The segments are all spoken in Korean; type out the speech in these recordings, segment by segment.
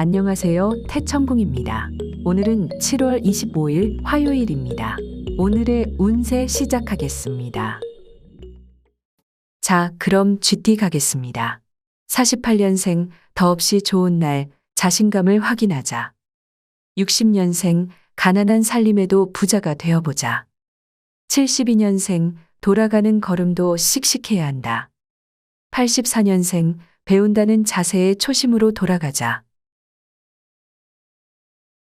안녕하세요. 태천궁입니다. 오늘은 7월 25일 화요일입니다. 오늘의 운세 시작하겠습니다. 자, 그럼 GT 가겠습니다. 48년생, 더없이 좋은 날, 자신감을 확인하자. 60년생, 가난한 살림에도 부자가 되어보자. 72년생, 돌아가는 걸음도 씩씩해야 한다. 84년생, 배운다는 자세의 초심으로 돌아가자.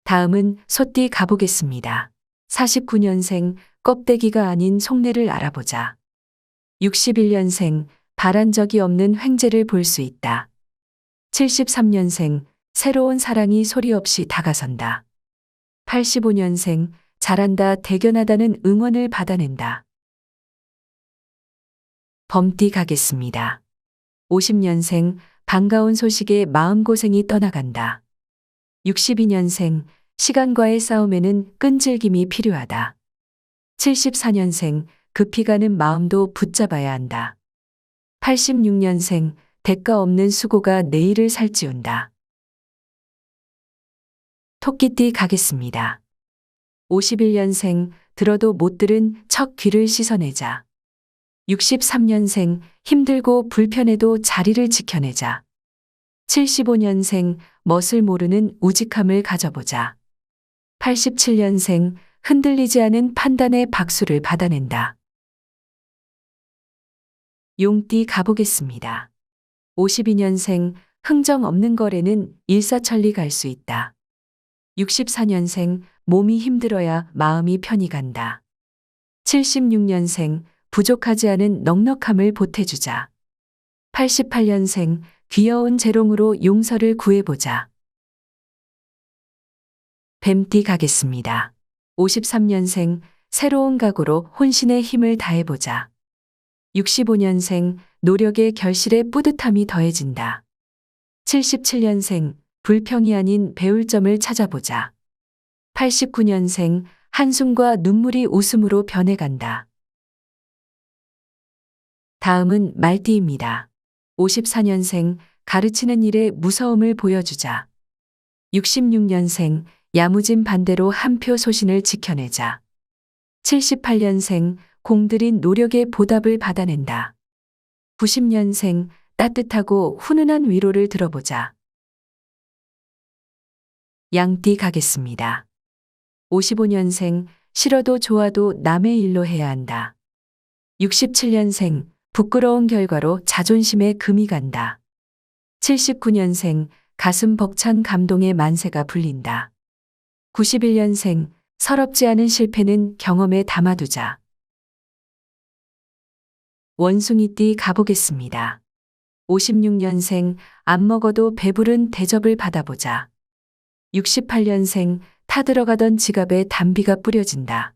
다음은 소띠 가보겠습니다. 49년생, 껍데기가 아닌 속내를 알아보자. 61년생, 바란 적이 없는 횡재를 볼 수 있다. 73년생, 새로운 사랑이 소리 없이 다가선다. 85년생, 잘한다, 대견하다는 응원을 받아낸다. 범띠 가겠습니다. 50년생, 반가운 소식에 마음고생이 떠나간다. 62년생, 시간과의 싸움에는 끈질김이 필요하다. 74년생, 급히 가는 마음도 붙잡아야 한다. 86년생, 대가 없는 수고가 내일을 살찌운다. 토끼띠 가겠습니다. 51년생, 들어도 못 들은 척 귀를 씻어내자. 63년생, 힘들고 불편해도 자리를 지켜내자. 75년생, 멋을 모르는 우직함을 가져보자. 87년생, 흔들리지 않은 판단의 박수를 받아낸다. 용띠 가보겠습니다. 52년생, 흥정 없는 거래는 일사천리 갈 수 있다. 64년생, 몸이 힘들어야 마음이 편히 간다. 76년생, 부족하지 않은 넉넉함을 보태주자. 88년생, 귀여운 재롱으로 용서를 구해보자. 뱀띠 가겠습니다. 53년생, 새로운 각오로 혼신의 힘을 다해보자. 65년생, 노력의 결실에 뿌듯함이 더해진다. 77년생, 불평이 아닌 배울 점을 찾아보자. 89년생, 한숨과 눈물이 웃음으로 변해간다. 다음은 말띠입니다. 54년생, 가르치는 일에 무서움을 보여주자. 66년생, 야무진 반대로 한 표 소신을 지켜내자. 78년생, 공들인 노력의 보답을 받아낸다. 90년생, 따뜻하고 훈훈한 위로를 들어보자. 양띠 가겠습니다. 55년생, 싫어도 좋아도 남의 일로 해야 한다. 67년생, 부끄러운 결과로 자존심에 금이 간다. 79년생, 가슴 벅찬 감동의 만세가 불린다. 91년생, 서럽지 않은 실패는 경험에 담아두자. 원숭이띠 가보겠습니다. 56년생, 안 먹어도 배부른 대접을 받아보자. 68년생, 타들어가던 지갑에 담비가 뿌려진다.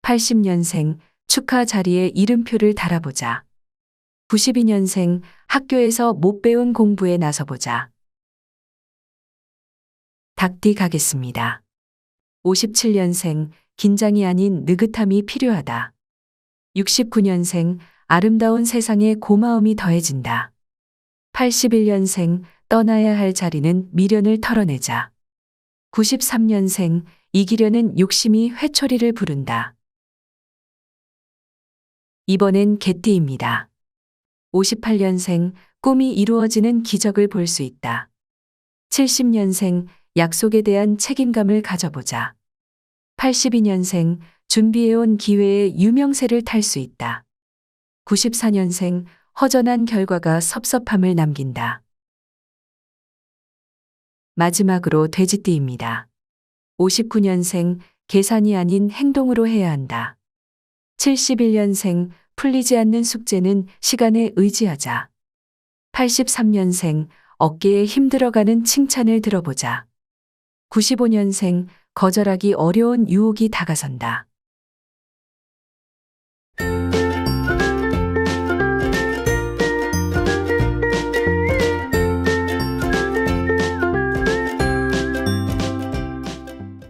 80년생, 축하 자리에 이름표를 달아보자. 92년생, 학교에서 못 배운 공부에 나서보자. 닭띠 가겠습니다. 57년생, 긴장이 아닌 느긋함이 필요하다. 69년생, 아름다운 세상에 고마움이 더해진다. 81년생, 떠나야 할 자리는 미련을 털어내자. 93년생, 이기려는 욕심이 회초리를 부른다. 이번엔 개띠입니다. 58년생, 꿈이 이루어지는 기적을 볼 수 있다. 70년생, 약속에 대한 책임감을 가져보자. 82년생, 준비해온 기회에 유명세를 탈 수 있다. 94년생, 허전한 결과가 섭섭함을 남긴다. 마지막으로 돼지띠입니다. 59년생, 계산이 아닌 행동으로 해야 한다. 71년생, 풀리지 않는 숙제는 시간에 의지하자. 83년생, 어깨에 힘들어가는 칭찬을 들어보자. 95년생, 거절하기 어려운 유혹이 다가선다.